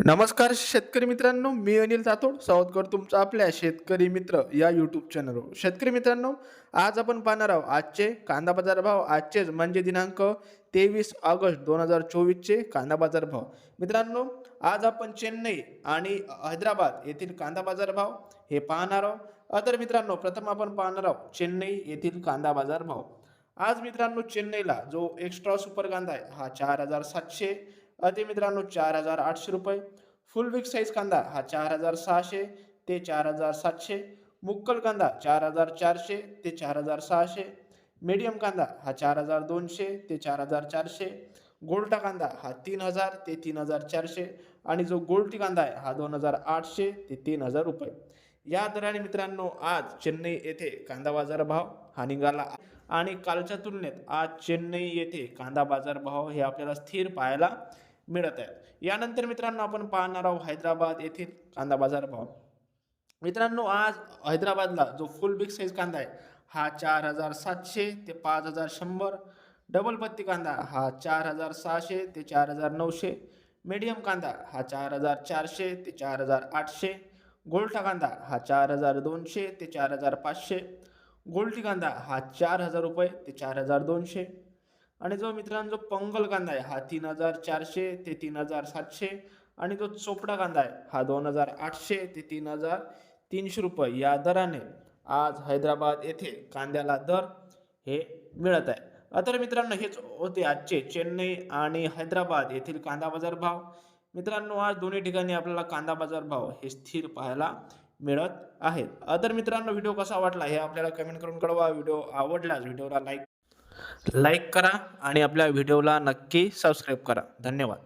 नमस्कार शेतकरी मित्रांनो मी अनिल जातोड स्वागत करतो तुमचं आपल्या शेतकरी मित्र या यूट्यूब चॅनलवर शेतकरी मित्रांनो आज आपण पाहणार आहोत आजचे कांदा बाजार भाव. आजचेच म्हणजे दिनांक तेवीस ऑगस्ट दोन हजार चोवीसचे कांदा बाजार भाव. मित्रांनो आज आपण चेन्नई आणि हैदराबाद येथील कांदा बाजार भाव हे पाहणार आहोत. तर मित्रांनो प्रथम आपण पाहणार आहोत चेन्नई येथील कांदा बाजार भाव. आज मित्रांनो चेन्नईला जो एक्स्ट्रा सुपर कांदा आहे हा चार हजार सातशे अति मित्रांनो चार हजार आठशे रुपये. फुल विक साईज कांदा हा चार हजार सहाशे ते चार हजार सातशे. मुक्कल कांदा चार हजार चारशे ते चार हजार सहाशे. मीडियम कांदा हा चार हजार दोनशे ते चार हजार चारशे. गोल्टा कांदा हा तीन हजार ते तीन हजार चारशे. आणि जो गोल्टी कांदा आहे हा दोन हजार आठशे ते तीन हजार रुपये. या दराने मित्रांनो आज चेन्नई येथे कांदा बाजार भाव हा निघाला आणि कालच्या तुलनेत आज चेन्नई येथे कांदा बाजार भाव हे आपल्याला स्थिर पाहायला मिळत आहेत. यानंतर मित्रांनो आपण पाहणार आहोत हैदराबाद येथील कांदा बाजार भाव. मित्रांनो आज हैदराबादला जो फुल बिग साईज कांदा आहे हा चार हजार सातशे ते पाच हजार शंभर. डबल पत्ती कांदा हा चार हजार सहाशे ते चार हजार नऊशे. मीडियम कांदा हा चार हजार चारशे ते चार हजार आठशे. गोल्टा कांदा हा चार हजार दोनशे ते चार हजार पाचशे. गोल्टी कांदा हा चार हजार रुपये ते चार हजार दोनशे. आणि जो मित्रांनो पंगल कांदा आहे हा तीन हजार चारशे ते तीन हजार सातशे आणि जो चोपडा कांदा आहे हा दोन हजार आठशे ते तीन हजार तीनशे रुपये या दराने आज हैदराबाद येथे कांद्याला दर हे मिळत आहे. तर मित्रांनो हेच होते आजचे चेन्नई आणि हैदराबाद येथील कांदा बाजार भाव. मित्रांनो आज दोन्ही ठिकाणी आपल्याला कांदा बाजार भाव हे स्थिर पाहायला मिळत आहेत. तर मित्रांनो व्हिडिओ कसा वाटला हे आपल्याला कमेंट करून कळवा. व्हिडिओ आवडल्यास व्हिडिओला लाईक लाईक करा आणि आपल्या व्हिडिओला नक्की सबस्क्राईब करा. धन्यवाद.